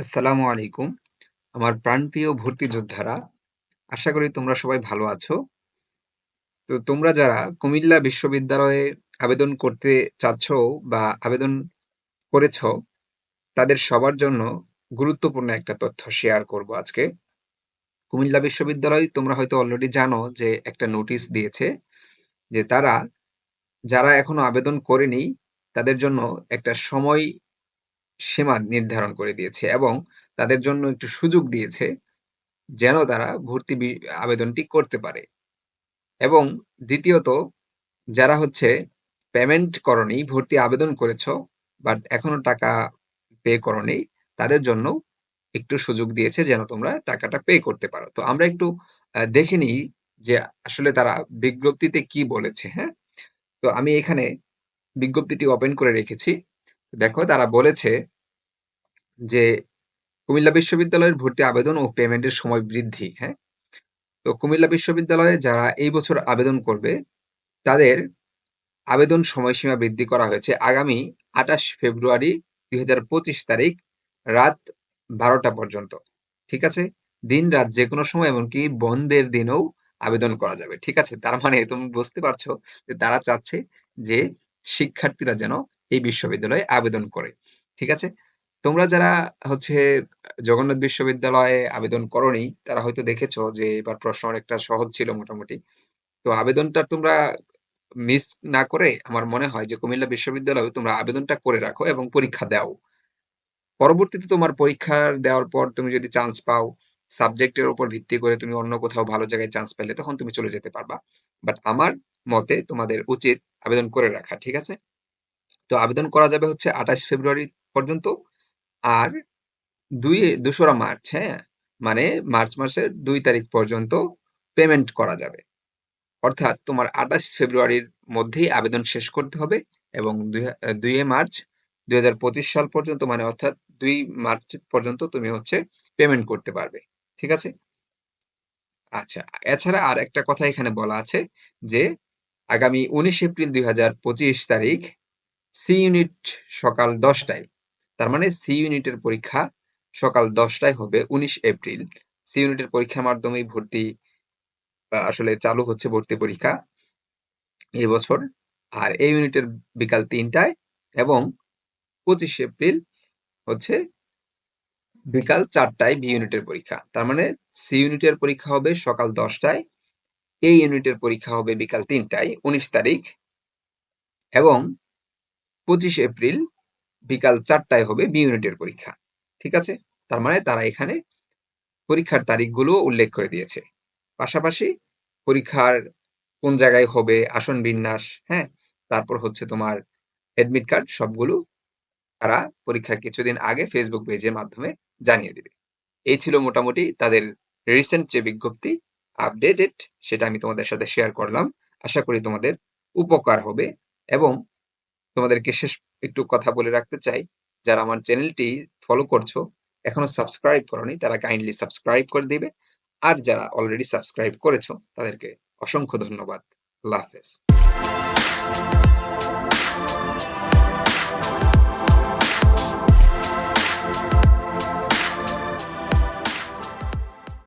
আসসালামু আলাইকুম। আমার প্রাণপ্রিয় ভর্তি যোদ্ধারা, আশা করি তোমরা সবাই ভালো আছো। তো তোমরা যারা কুমিল্লা বিশ্ববিদ্যালয়ে আবেদন করতে চাচ্ছ বা আবেদন করেছ, তাদের সবার জন্য গুরুত্বপূর্ণ একটা তথ্য শেয়ার করব আজকে। কুমিল্লা বিশ্ববিদ্যালয় তোমরা হয়তো অলরেডি জানো যে একটা নোটিশ দিয়েছে যে তারা যারা এখনও আবেদন করেনি তাদের জন্য একটা সময় সীমা নির্ধারণ করে দিয়েছে এবং তাদের জন্য একটু সুযোগ দিয়েছে যেন তারা ভর্তি আবেদনটি করতে পারে। এবং দ্বিতীয়ত যারা হচ্ছে পেমেন্ট করোনি, ভর্তি আবেদন করেছ বাট এখনও টাকা পে করোনি, তাদের জন্য একটু সুযোগ দিয়েছে যেন তোমরা টাকাটা পে করতে পারো। তো আমরা একটু দেখে নিই যে আসলে তারা বিজ্ঞপ্তিতে কি বলেছে, হ্যাঁ? তো আমি এখানে বিজ্ঞপ্তিটি ওপেন করে রেখেছি। দেখো তারা বলেছে যে কুমিল্লা বিশ্ববিদ্যালয়ের ভর্তি আবেদন ও পেমেন্টের সময় বৃদ্ধি, হ্যাঁ? তো কুমিল্লা বিশ্ববিদ্যালয়ে যারা এই বছর আবেদন করবে, তাদের আবেদন সময়সীমা বৃদ্ধি করা হয়েছে আগামী ২৮ ফেব্রুয়ারি ২০২৫ তারিখ রাত ১২টা পর্যন্ত। ঠিক আছে? দিন-রাত যেকোনো সময় এমনকি বন্ধের দিনেও আবেদন করা যাবে। ঠিক আছে? তার মানে তুমি বুঝতে পারছ যে তারা চাচ্ছে যে শিক্ষার্থীরা যেন এই বিশ্ববিদ্যালয়ে আবেদন করে। ঠিক আছে? তোমরা যারা হচ্ছে জগন্নাথ বিশ্ববিদ্যালয়ে আবেদন করোনি, তারা হয়তো দেখেছ যে এবার প্রশ্ন অনেকটা সহজ ছিল মোটামুটি। তো আবেদনটা তোমরা মিস না করে আমার মনে হয় যে কুমিল্লা বিশ্ববিদ্যালয়ে তোমরা আবেদনটা করে রাখো এবং পরীক্ষা দাও। পরবর্তীতে তোমার পরীক্ষা দেওয়ার পর তুমি যদি চান্স পাও, সাবজেক্টের উপর ভিত্তি করে তুমি অন্য কোথাও ভালো জায়গায় চান্স পেলে তখন তুমি চলে যেতে পারবা। বাট আমার মতে তোমাদের উচিত আবেদন করে রাখা। ঠিক আছে? তো আবেদন করা যাবে হচ্ছে ২৮ ফেব্রুয়ারি পর্যন্ত। আর দুই ২রা মার্চ, হ্যাঁ? মানে মার্চ মাসের দুই তারিখ পর্যন্ত পেমেন্ট করা যাবে। অর্থাৎ তোমার ২৮ ফেব্রুয়ারির মধ্যেই আবেদন শেষ করতে হবে এবং দুই হা ২ মার্চ ২০২৫ সাল পর্যন্ত মানে অর্থাৎ দুই মার্চ পর্যন্ত তুমি হচ্ছে পেমেন্ট করতে পারবে। ঠিক আছে? আচ্ছা, এছাড়া আর একটা কথা এখানে বলা আছে যে আগামী ১৯ এপ্রিল ২০২৫ তারিখ সি ইউনিট সকাল দশটায় তার মানে সি ইউনিটের পরীক্ষা সকাল দশটায় হবে ১৯ এপ্রিল। সি ইউনিটের পরীক্ষার মাধ্যমেই ভর্তি আসলে চালু হচ্ছে ভর্তি পরীক্ষা এই বছর। আর এই ইউনিটের বিকাল তিনটায় এবং ২৫ এপ্রিল হচ্ছে বিকাল চারটায় বি ইউনিটের পরীক্ষা। তার মানে সি ইউনিটের পরীক্ষা হবে সকাল ১০ টায়, এ ইউনিটের পরীক্ষা হবে বিকাল তিনটায় উনিশ তারিখ এবং ২৫ এপ্রিল বিকাল চারটায় হবে বি ইউনিটের পরীক্ষা। ঠিক আছে? তার মানে তারা এখানে পরীক্ষার তারিখগুলো উল্লেখ করে দিয়েছে। পাশাপাশি পরীক্ষার কোন জায়গায় হবে, আসন বিন্যাস, হ্যাঁ? তারপর হচ্ছে তোমার অ্যাডমিট কার্ড সবগুলো তারা পরীক্ষার কিছুদিন আগে ফেসবুক পেজের মাধ্যমে জানিয়ে দিবে। এই ছিল মোটামুটি তাদের রিসেন্ট যে বিজ্ঞপ্তি আপডেটেড সেটা আমি তোমাদের সাথে শেয়ার করলাম। আশা করি তোমাদের উপকার হবে এবং তোমাদেরকে শেষ একটু কথা বলে রাখতে চাই, যারা আমার চ্যানেলটি ফলো করছ, এখনও সাবস্ক্রাইব করোনি তারা কাইন্ডলি সাবস্ক্রাইব করে দিবে। আর যারা অলরেডি সাবস্ক্রাইব করেছ তাদেরকে অসংখ্য ধন্যবাদ। আল্লাহ হাফেজ।